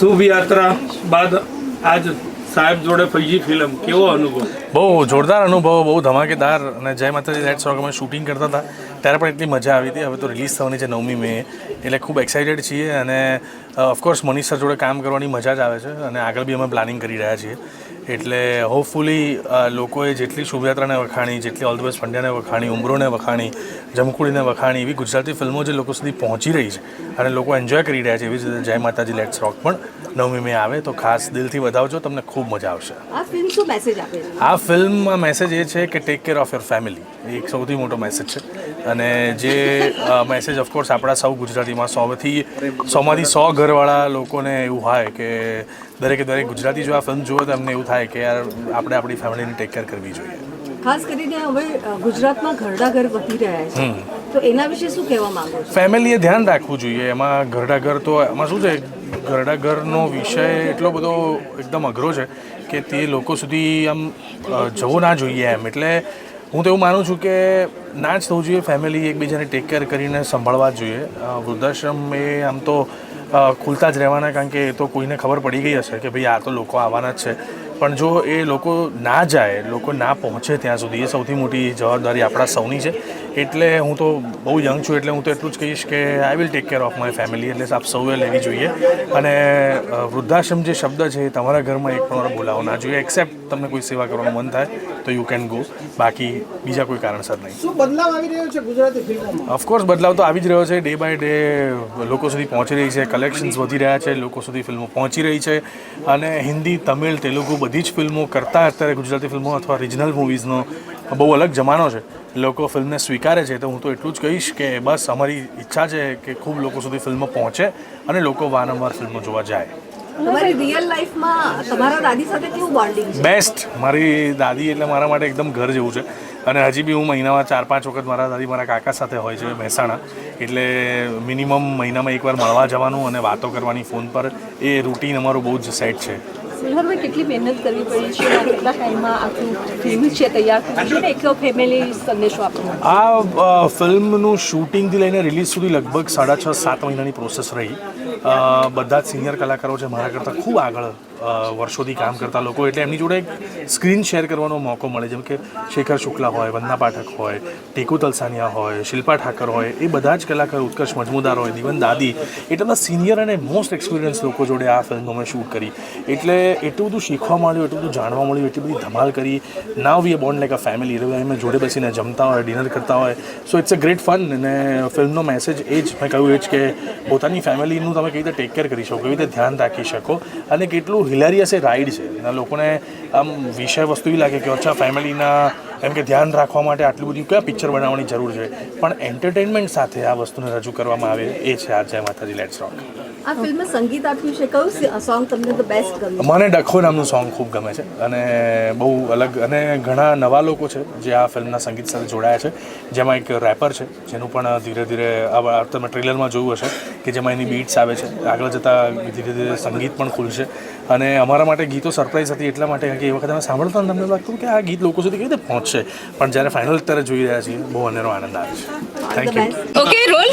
શુભ યાત્રા બાદ આજ સાહેબ જોડે પૈજી ફિલ્મ. કેવો અનુભવ? બહુ જોરદાર અનુભવ, બહુ ધમાકેદાર અને જય માતાજી રેડ સોંગ અમે શૂટિંગ કરતા હતા. ત્યારે પણ એટલી મજા આવી હતી. હવે તો રિલીઝ થવાની છે નવમી મે. એટલે ખૂબ એક્સાઇટેડ છીએ અને ઓફકોર્સ મનીષ સર જોડે કામ કરવાની મજા જ આવે છે અને આગળ બી અમે પ્લાનિંગ કરી રહ્યા છીએ. એટલે હોપફુલી લોકોએ જેટલી શુભયાત્રાને વખાણી જેટલી ઓલ ધ બેસ્ટ પંડ્યાને વખાણી ઉમરોને વખાણી જમકુડીને વખાણી એવી ગુજરાતી ફિલ્મો જે લોકો સુધી પહોંચી રહી છે અને લોકો એન્જોય કરી રહ્યા છે એવી જ રીતે જય માતાજી લેટ્સ રોક પણ નવમી મે આવે તો ખાસ દિલથી વધાવજો તમને ખૂબ મજા આવશે. આ ફિલ્મ શું મેસેજ આપે છે? આ ફિલ્મમાં મેસેજ એ છે કે take care of your family એ એક સૌથી મોટો મેસેજ છે. અને જે મેસેજ ઓફકોર્સ આપણા સૌ ગુજરાતીમાં સોથી સોમાંથી સો ઘરવાળા લોકોને એવું હોય કે દરેકે દરેક ગુજરાતી જો આ ફિલ્મ જુઓ તો એમને એવું થાય કે યાર આપણે આપણી ફેમિલીની ટેક કેર કરવી જોઈએ. ખાસ કરીને હવે ગુજરાતમાં ઘરડા ઘર વધી રહ્યા છે. તો એના વિશે શું કહેવા માંગો છો? ફેમિલીએ ધ્યાન રાખવું જોઈએ. એમાં ઘરડા ઘર તો એમાં શું છે ઘરડા ઘરનો વિષય એટલો બધો એકદમ અઘરો છે કે તે લોકો સુધી આમ જવું ના જોઈએ એમ. એટલે હું તો એવું માનું છું કે ના જ થવું જોઈએ ફેમિલી એકબીજાને ટેક કેર કરીને સંભાળવા જ જોઈએ. વૃદ્ધાશ્રમ એ આમ તો ખુલતા જ રહેવાના કારણ કે એ તો કોઈને ખબર પડી ગઈ હશે કે ભાઈ આ તો લોકો આવવાના જ છે. પણ જો એ લોકો ના જાય લોકો ના પહોંચે ત્યાં સુધી એ સૌથી મોટી જવાબદારી આપણા સૌની છે. એટલે હું તો બહુ યંગ છું એટલે હું તો એટલું જ કહીશ કે I will take care of my family એટલે આપ સૌએ લેવી જોઈએ. અને વૃદ્ધાશ્રમ જે શબ્દ છે એ તમારા ઘરમાં એક પણ વાર બોલાવો ના જોઈએ. એક્સેપ્ટ તમને કોઈ સેવા કરવાનું મન થાય તો યુ કેન ગો બાકી બીજા કોઈ કારણસર નહીં. શું બદલાવ આવી રહ્યો છે ગુજરાતી ફિલ્મોમાં? ઓફકોર્સ બદલાવ તો આવી જ રહ્યો છે. ડે બાય ડે લોકો સુધી પહોંચી રહી છે કલેક્શન્સ વધી રહ્યા છે લોકો સુધી ફિલ્મો પહોંચી રહી છે. અને હિન્દી તમિલ તેલુગુ બધી જ ફિલ્મો કરતાં અત્યારે ગુજરાતી ફિલ્મો અથવા રિજનલ મૂવીઝનો બહુ અલગ જમાનો છે. લોકો ફિલ્મને સ્વીકારે છે તો હું તો એટલું જ કહીશ કે બસ અમારી ઈચ્છા છે કે ખૂબ લોકો સુધી ફિલ્મો પહોંચે અને લોકો વારંવાર ફિલ્મો જોવા જાય. તમારી રિયલ લાઈફમાં તમારા દાદી સાથે કેવું બોન્ડિંગ છે? બેસ્ટ મારી દાદી એટલે મારા માટે એકદમ ઘર જેવું છે. અને હજી બી હું મહિનામાં ચાર પાંચ વખત મારા દાદી મારા કાકા સાથે હોય છે મહેસાણા. એટલે મિનિમમ મહિનામાં એકવાર મળવા જવાનું અને વાતો કરવાની ફોન પર એ રૂટીન અમારું બહુ જ સેટ છે. સિલ્વરભાઈ કેટલી મહેનત કરવી પડી છે? કેટલા ટાઈમમાં આખું ફિલ્મ છે તૈયાર થઈ છે ફેમિલી સંદેશો આપવાનો આ ફિલ્મનું શૂટિંગથી લઈને રિલીઝ સુધી લગભગ સાડા છ, સાત મહિનાની પ્રોસેસ રહી. બધા જ સિનિયર કલાકારો છે, મારા કરતાં ખૂબ આગળ વર્ષોથી કામ કરતા લોકો, એટલે એમની જોડે એક સ્ક્રીન શેર કરવાનો મોકો મળે. જેમ કે શેખર શુક્લા હોય, વંદના પાઠક હોય, ટેકુ તલસાનિયા હોય, શિલ્પા ઠાકર હોય, એ બધા જ કલાકાર ઉત્કર્ષ મજમુદાર હોય, દીવન દાદી એટલા સિનિયર અને મોસ્ટ એક્સપિરિયન્સ લોકો જોડે આ ફિલ્મ શૂટ કરી. એટલે એટલું બધું શીખવા મળ્યું, એટલું બધું જાણવા મળ્યું, એટલી બધી ધમાલ કરી. Now we bond like a family એટલે અમે જોડે બેસીને જમતા હોય ડિનર કરતા હોય. So it's a great fun અને ફિલ્મનો મેસેજ એ જ. મેં કહ્યું એ જ કે પોતાની ફેમિલીનું તમે કેવી રીતે ટેક કેર કરી શકો કેવી રીતે ધ્યાન રાખી શકો અને કેટલું હિલેરિયસ એ રાઈડ છે. એના લોકોને આમ વિષય વસ્તુ એવી લાગે કે અચ્છા ફેમિલીના એમ કે ધ્યાન રાખવા માટે આટલું બધું કયા પિક્ચર બનાવવાની જરૂર છે? પણ એન્ટરટેનમેન્ટ સાથે આ વસ્તુને રજૂ કરવામાં આવે એ છે આ જય માતાજી લેટ્સ રોક આ ફિલ્મ સંગીત આપ્યું છે. કયું સોંગ તમને તો બેસ્ટ ગમ્યું? મને ડખો નામનું સોંગ ખૂબ ગમે છે અને બહુ અલગ અને ઘણા નવા લોકો છે જે આ ફિલ્મના સંગીત સાથે જોડાયા છે. જેમાં એક રેપર છે જેનું પણ ધીરે ધીરે આ તમે ટ્રેલરમાં જોયું હશે કે જેમાં એની બીટ્સ આવે છે. આગળ જતાં ધીરે ધીરે સંગીત પણ ખુલશે. અને અમારા માટે ગીતો સરપ્રાઈઝ હતી એટલા માટે કે એ વખતે અમે સાંભળતા તમને લાગતું કે આ ગીત લોકો સુધી કેવી રીતે પહોંચશે. પણ જ્યારે ફાઇનલ અત્યારે જોઈ રહ્યા છીએ બહુ અનેરો આનંદ આવે છે. Thank you okay role.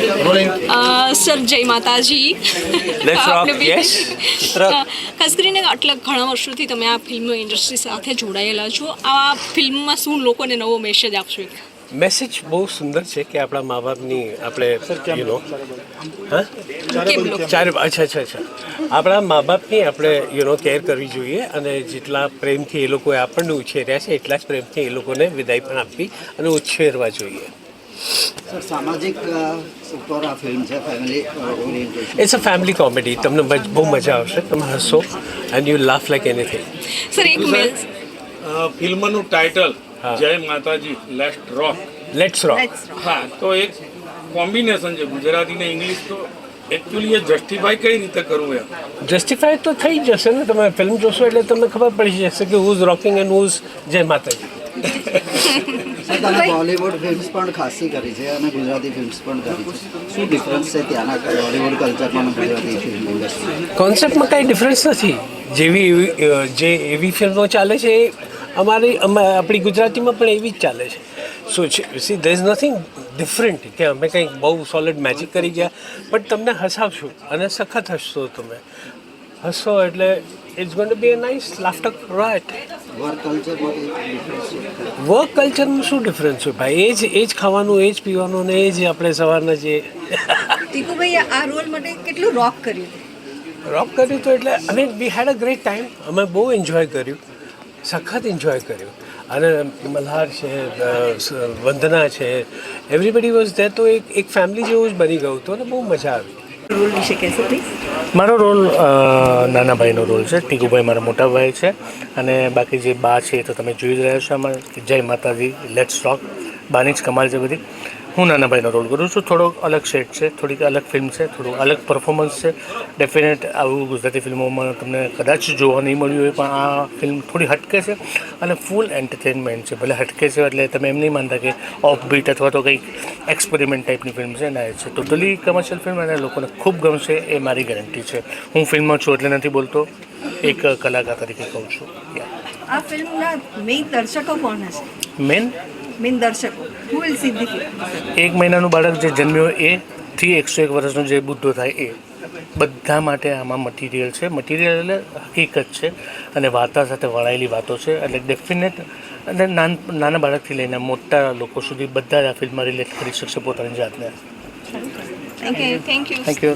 Sir જય માતાજી. ખાસ કરીને આટલા ઘણા વર્ષોથી તમે આ ફિલ્મ ઇન્ડસ્ટ્રી સાથે જોડાયેલા છો. આ ફિલ્મમાં શું લોકોને નવો મેસેજ આપશો એક? મેસેજ બહુ સુંદર છે કે આપણા મા બાપની આપણે યુ નો હા? ચાર અચ્છા અચ્છા અચ્છા. આપણા મા બાપની આપણે યુ નો કેર કરવી જોઈએ અને જેટલા પ્રેમથી એ લોકોએ આપણને ઉછેર્યા છે એટલા જ પ્રેમથી એ લોકોને વિદાય પણ આપવી અને ઉછેરવા જોઈએ. સર સામાજિક અ, ફિલ્મ છે family it's a family comedy તમને મજ- બહુ મજા આવશે. તમે હસો and you laugh like anything sir એક ફિલ્મનું ટાઇટલ. જય માતાજી લેસ્ટ રોક લેટ્સ રોક હા તો એક કોમ્બિનેશન છે ગુજરાતી ને ઇંગ્લિશ તો એકચ્યુઅલી એ જસ્ટિફાઈ કઈ રીતે કરવું એમ? જસ્ટિફાય તો થઈ જશે ને તમે ફિલ્મ જોશો એટલે તમને ખબર પડી જશે કે હુઝ રોકિંગ એન્ડ હુઝ જય માતાજી. બોલિવૂડ ફિલ્મ્સ પણ ખાસી કરી છે અને ગુજરાતી ફિલ્મ્સ પણ કરી છે. શું ડિફરન્સ છે ત્યાંના બોલિવૂડ કલ્ચરમાં ગુજરાતી ફિલ્મ ઇન્ડસ્ટ્રી કોન્સેપ્ટમાં કાંઈ ડિફરન્સ નથી. જેવી એવી જે એવી ફિલ્મો ચાલે છે એ અમારી અમા- આપણી ગુજરાતીમાં પણ એવી જ ચાલે છે. So see there is nothing different કે અમે કંઈક બહુ સોલિડ મેજિક કરી ગયા. બટ તમને હસાવશું અને સખત હસશો તમે. હસો એટલે it's going to be a nice laughter right work કલ્ચરમાં છે. શું ડિફરન્સ હોય ભાઈ? એ જ એ જ ખાવાનું એ જ પીવાનું ને એ જ આપણે સવારના જે ટીકુભાઈ આ રોલ માટે કેટલું રોક કર્યું? રોક કર્યું તો એટલે અને વી હેડ અ ગ્રેટ ટાઈમ અમે બહુ એન્જોય કર્યું. સખત એન્જોય કર્યું. અને મલ્હાર છે વંદના છે એવરીબડી વોઝ ધેર તો એક એક ફેમિલી જેવું જ બની ગયું હતું અને બહુ મજા આવી. રોલ વિશે કહેશો પ્લીઝ મારો રોલ નાના ભાઈનો રોલ છે ટીકુભાઈ મારા મોટા ભાઈ છે. અને બાકી જે બા છે એ તો તમે જોઈ જ રહ્યા છો અમારે. જય માતાજી લેટ્સ રોક બાની જ કમાલ છે બધી. હું નાના ભાઈનો રોલ કરું છું. થોડોક અલગ શેડ છે થોડીક અલગ ફિલ્મ છે થોડું અલગ પરફોર્મન્સ છે. ડેફિનેટ આવું ગુજરાતી ફિલ્મોમાં તમને કદાચ જોવા નહીં મળ્યું હોય પણ આ ફિલ્મ થોડી હટકે છે અને ફૂલ એન્ટરટેનમેન્ટ છે. ભલે હટકે છે એટલે તમે એમ નહીં માનતા કે ઓફ બીટ અથવા તો કંઈક એક્સપેરિમેન્ટ ટાઈપની ફિલ્મ છે ના એ છે. ટોટલી કમર્શિયલ ફિલ્મ અને લોકોને ખૂબ ગમશે એ મારી ગેરંટી છે. હું ફિલ્મમાં છું એટલે નથી બોલતો. એક કલાકાર તરીકે કહું છું. આ ફિલ્મના મેઇન દર્શકો કોણ હશે? મેન મેઇન દર્શકો. હુ વિલ સી ધી એક મહિનાનું બાળક જે જન્મ્યો એ થી એકસો એક વર્ષનો જે બુદ્ધો થાય એ. બધા માટે આમાં મટીરિયલ છે. મટીરિયલ એટલે હકીકત છે અને વાર્તા સાથે વળાયેલી વાતો છે. એટલે ડેફિનેટ અને નાન નાના બાળકથી લઈને મોટા લોકો સુધી બધા જ આ ફિલ્મમાં રિલેટ કરી શકશે પોતાની જાતને. Thank you thank you thank you